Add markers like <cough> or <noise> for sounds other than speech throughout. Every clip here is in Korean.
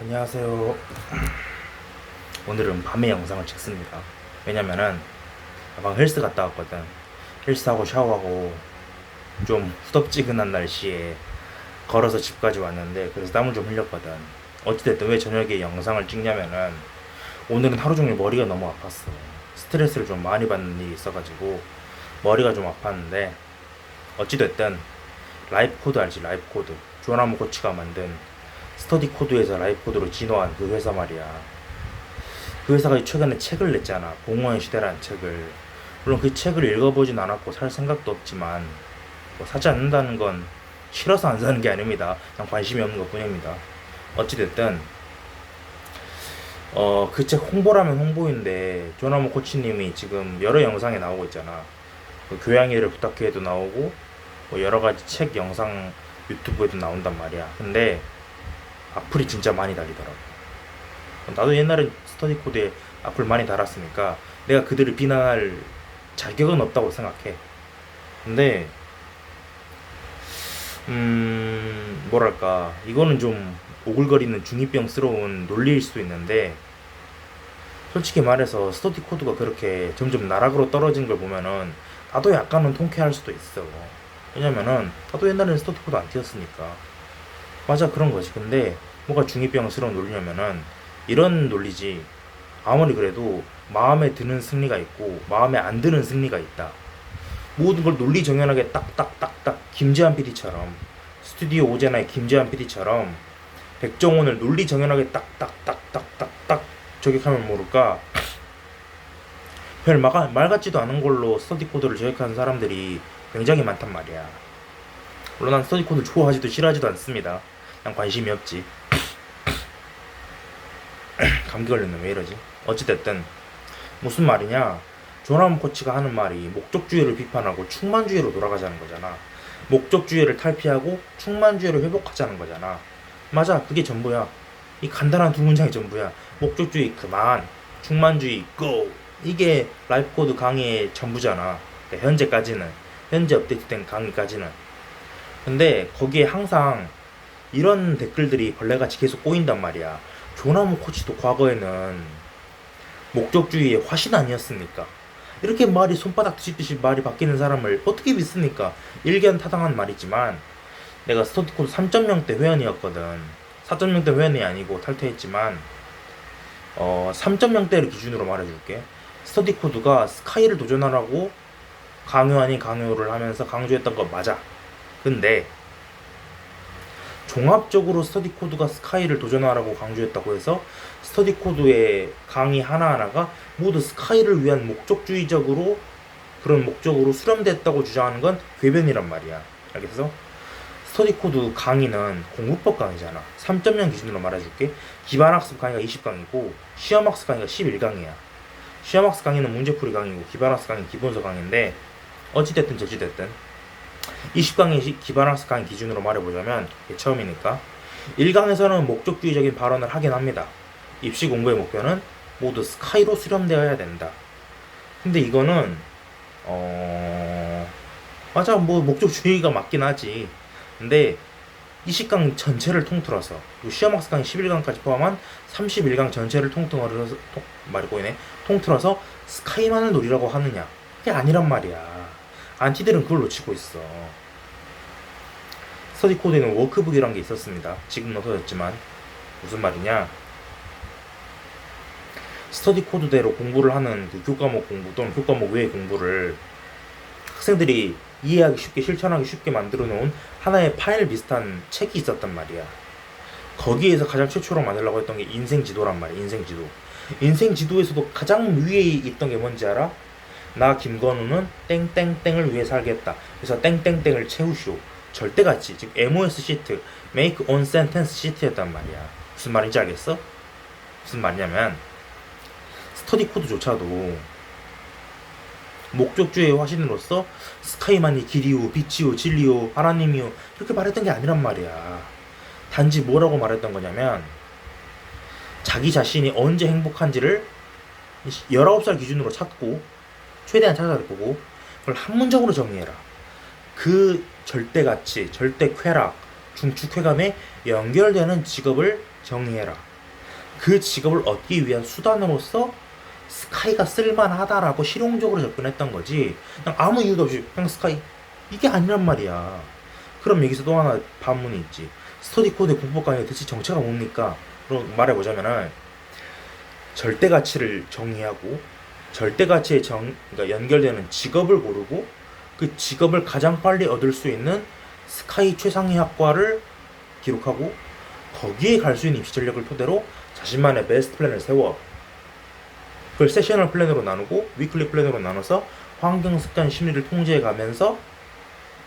안녕하세요. 오늘은 밤에 영상을 찍습니다. 왜냐면은 방 헬스 갔다 왔거든. 헬스하고 샤워하고 좀 후덥지근한 날씨에 걸어서 집까지 왔는데 그래서 땀을 좀 흘렸거든. 어찌됐든 왜 저녁에 영상을 찍냐면은 오늘은 하루 종일 머리가 너무 아팠어. 스트레스를 좀 많이 받는 일이 있어가지고 머리가 좀 아팠는데 어찌됐든 라이프 코드 알지? 라이프 코드. 조나무 코치가 만든 스터디 코드에서 라이프 코드로 진화한 그 회사 말이야. 그 회사가 최근에 책을 냈잖아. 공허의 시대라는 책을. 물론 그 책을 읽어보진 않았고 살 생각도 없지만 뭐 사지 않는다는 건 싫어서 안 사는 게 아닙니다. 그냥 관심이 없는 것 뿐입니다. 어찌됐든 어, 그 책 홍보라면 홍보인데 조나무 코치님이 지금 여러 영상에 나오고 있잖아. 그 교양이를 부탁해도 나오고 뭐 여러 가지 책 영상 유튜브에도 나온단 말이야. 근데 악플이 진짜 많이 달리더라고. 나도 옛날에 스터디 코드에 악플 많이 달았으니까 내가 그들을 비난할 자격은 없다고 생각해. 근데 음 뭐랄까 이거는 좀 오글거리는 중이병스러운 논리일 수도 있는데 솔직히 말해서 스터디 코드가 그렇게 점점 나락으로 떨어진 걸 보면은 나도 약간은 통쾌할 수도 있어. 왜냐면은 나도 옛날에는 스터디 코드 안 튀었으니까. 맞아 그런 거지. 근데 뭐가 중이병스러운 논리냐면은 이런 논리지. 아무리 그래도 마음에 드는 승리가 있고 마음에 안 드는 승리가 있다. 모든 걸 논리 정연하게 딱딱딱딱 김재한 PD처럼 스튜디오 오제나의 김재한 PD처럼 백종원을 논리 정연하게 딱딱딱딱딱딱 저격하면 모를까 별 말, 말 같지도 않은 걸로 스터디 코드를 저격하는 사람들이 굉장히 많단 말이야. 물론 난 스터디 코드 좋아하지도 싫어하지도 않습니다. 난 관심이 없지. <clears throat> 감기 걸렸네 왜 이러지? 어찌됐든 무슨 말이냐? 조남 코치가 하는 말이 목적주의를 비판하고 충만주의로 돌아가자는 거잖아. 목적주의를 탈피하고 충만주의를 회복하자는 거잖아. 맞아, 그게 전부야. 이 간단한 두 문장이 전부야. 목적주의 그만, 충만주의 go. 이게 라이프 코드 강의의 전부잖아. 그러니까 현재까지는 현재 업데이트된 강의까지는. 근데 거기에 항상 이런 댓글들이 벌레같이 계속 꼬인단 말이야. 조나무 코치도 과거에는 목적주의의 화신 아니었습니까? 이렇게 말이 손바닥 뒤집듯이 말이 바뀌는 사람을 어떻게 믿습니까? 일견 타당한 말이지만 내가 스터디코드 3.0대 회원이었거든. 4.0대 회원이 아니고 탈퇴했지만 어 3.0대를 기준으로 말해줄게. 스터디코드가 스카이를 도전하라고 강요 아닌 강요를 하면서 강조했던 거 맞아. 근데 종합적으로 스터디 코드가 스카이를 도전하라고 강조했다고 해서 스터디 코드의 강의 하나하나가 모두 스카이를 위한 목적주의적으로 그런 목적으로 수렴됐다고 주장하는 건 궤변이란 말이야. 알겠어? 스터디 코드 강의는 공부법 강의잖아. 3.0 기준으로 말해줄게. 기반학습 강의가 20강이고 시험학습 강의가 11강이야. 시험학습 강의는 문제풀이 강의고 기반학습 강의는 기본서 강의인데 어찌됐든 저찌됐든 20강의 기반학습 강의 기준으로 말해보자면 처음이니까 1강에서는 목적주의적인 발언을 하긴 합니다. 입시 공부의 목표는 모두 스카이로 수렴되어야 된다. 근데 이거는 어 맞아 뭐 목적주의가 맞긴 하지. 근데 20강 전체를 통틀어서 시험학습 강의 11강까지 포함한 31강 전체를 통틀어서 통, 말이 꼬이네 통틀어서 스카이만을 노리라고 하느냐 그게 아니란 말이야. 안티들은 그걸 놓치고 있어. 스터디 코드에는 워크북이란 게 있었습니다. 지금은 없어졌지만 무슨 말이냐? 스터디 코드대로 공부를 하는 그 교과목 공부 또는 교과목 외의 공부를 학생들이 이해하기 쉽게 실천하기 쉽게 만들어 놓은 하나의 파일 비슷한 책이 있었단 말이야. 거기에서 가장 최초로 만들려고 했던 게 인생 지도란 말이야. 인생 지도. 인생 지도에서도 가장 위에 있던 게 뭔지 알아? 나 김건우는 땡땡땡을 위해 살겠다. 그래서 땡땡땡을 채우시오. 절대같이 즉 MOS 시트, Make on Sentence 시트였단 말이야. 무슨 말인지 알겠어? 무슨 말이냐면 스터디 코드조차도 목적주의 화신으로서 스카이만이 길이요, 빛이요, 진리요, 하나님이요 이렇게 말했던 게 아니란 말이야. 단지 뭐라고 말했던 거냐면 자기 자신이 언제 행복한지를 19살 기준으로 찾고 최대한 찾아보고 그걸 한 문장으로 정리해라. 그 절대 가치, 절대 쾌락, 중축 쾌감에 연결되는 직업을 정의해라. 그 직업을 얻기 위한 수단으로서 스카이가 쓸만하다라고 실용적으로 접근했던 거지. 그냥 아무 이유도 없이 그냥 스카이 이게 아니란 말이야. 그럼 여기서 또 하나 반문이 있지. 스터디 코드 공법 강의 대체 정체가 뭡니까? 그럼 말해보자면은 절대 가치를 정의하고 절대 가치에 정 그러니까 연결되는 직업을 고르고 그 직업을 가장 빨리 얻을 수 있는 스카이 최상위 학과를 기록하고 거기에 갈 수 있는 입시 전력을 토대로 자신만의 베스트 플랜을 세워 그걸 세셔널 플랜으로 나누고 위클리 플랜으로 나눠서 환경 습관 심리를 통제해 가면서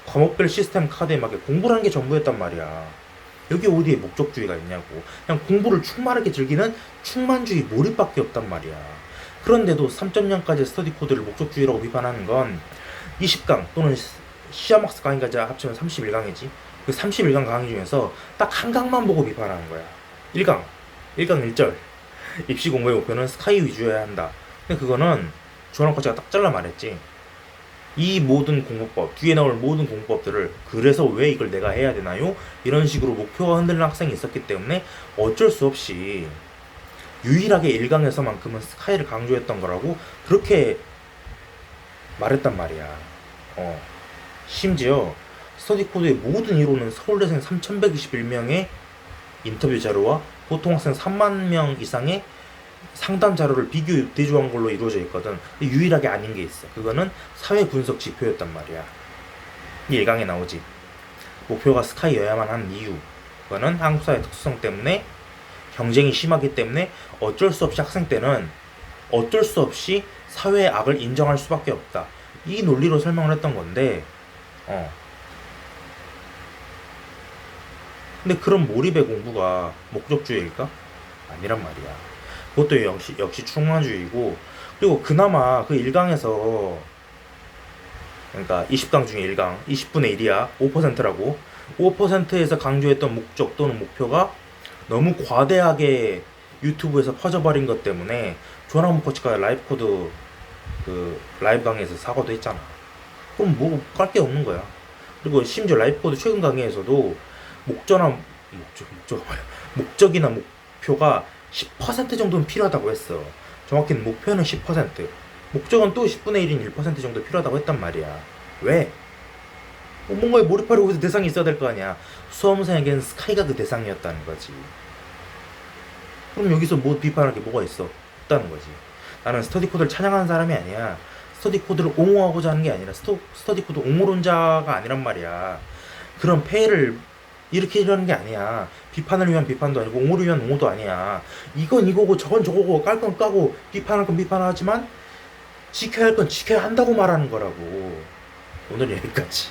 과목별 시스템 카드에 맞게 공부를 하는 게 전부였단 말이야. 여기 어디에 목적주의가 있냐고. 그냥 공부를 충만하게 즐기는 충만주의 몰입밖에 없단 말이야. 그런데도 3.0까지 스터디 코드를 목적주의라고 비판하는 건 20강 또는 시아막스 강의까지 합치면 31강이지. 그 31강 강의 중에서 딱 한 강만 보고 비판하는 거야. 1강, 1강 1절. 입시 공부의 목표는 스카이 위주여야 한다. 근데 그거는 조원 코치가 딱 잘라 말했지. 이 모든 공부법, 뒤에 나올 모든 공부법들을 그래서 왜 이걸 내가 해야 되나요? 이런 식으로 목표가 흔들리는 학생이 있었기 때문에 어쩔 수 없이 유일하게 1강에서만큼은 스카이를 강조했던 거라고 그렇게 말했단 말이야. 어. 심지어 스터디 코드의 모든 이론은 서울대생 3,121명의 인터뷰 자료와 보통 학생 3만 명 이상의 상담 자료를 비교 대조한 걸로 이루어져 있거든. 유일하게 아닌 게 있어. 그거는 사회 분석 지표였단 말이야. 이 1강에 나오지. 목표가 스카이여야만 하는 이유. 그거는 한국 사회 특수성 때문에 경쟁이 심하기 때문에 어쩔 수 없이 학생 때는 어쩔 수 없이 사회의 악을 인정할 수밖에 없다. 이 논리로 설명을 했던 건데, 어. 근데 그런 몰입의 공부가 목적주의일까? 아니란 말이야. 그것도 역시 역시 충만주의고 그리고 그나마 그 1강에서 그러니까 20강 중에 1강 20분의 1이야 5%라고 5%에서 강조했던 목적 또는 목표가 너무 과대하게 유튜브에서 퍼져버린 것 때문에 조나무 코치가 라이브 코드 그 라이브 강의에서 사과도 했잖아. 그럼 뭐 깔 게 없는 거야. 그리고 심지어 라이브 코드 최근 강의에서도 목적이나 목적 목적 목적이나 목표가 10% 정도는 필요하다고 했어. 정확히는 목표는 10%, 목적은 또 10분의 1인 1% 정도 필요하다고 했단 말이야. 왜? 뭐 뭔가에 몰입하려고 해서 대상이 있어야 될 거 아니야. 수험생에게는 스카이가 그 대상이었다는 거지. 그럼 여기서 뭐 비판할 게 뭐가 있어? 없다는 거지. 나는 스터디 코드를 찬양하는 사람이 아니야. 스터디 코드를 옹호하고자 하는 게 아니라 스터, 스터디 코드 옹호론자가 아니란 말이야. 그런 폐해를 일으키려는 게 아니야. 비판을 위한 비판도 아니고 옹호를 위한 옹호도 아니야. 이건 이거고 저건 저거고 깔 건 까고 비판할 건 비판하지만 지켜야 할 건 지켜야 한다고 말하는 거라고. 오늘 여기까지.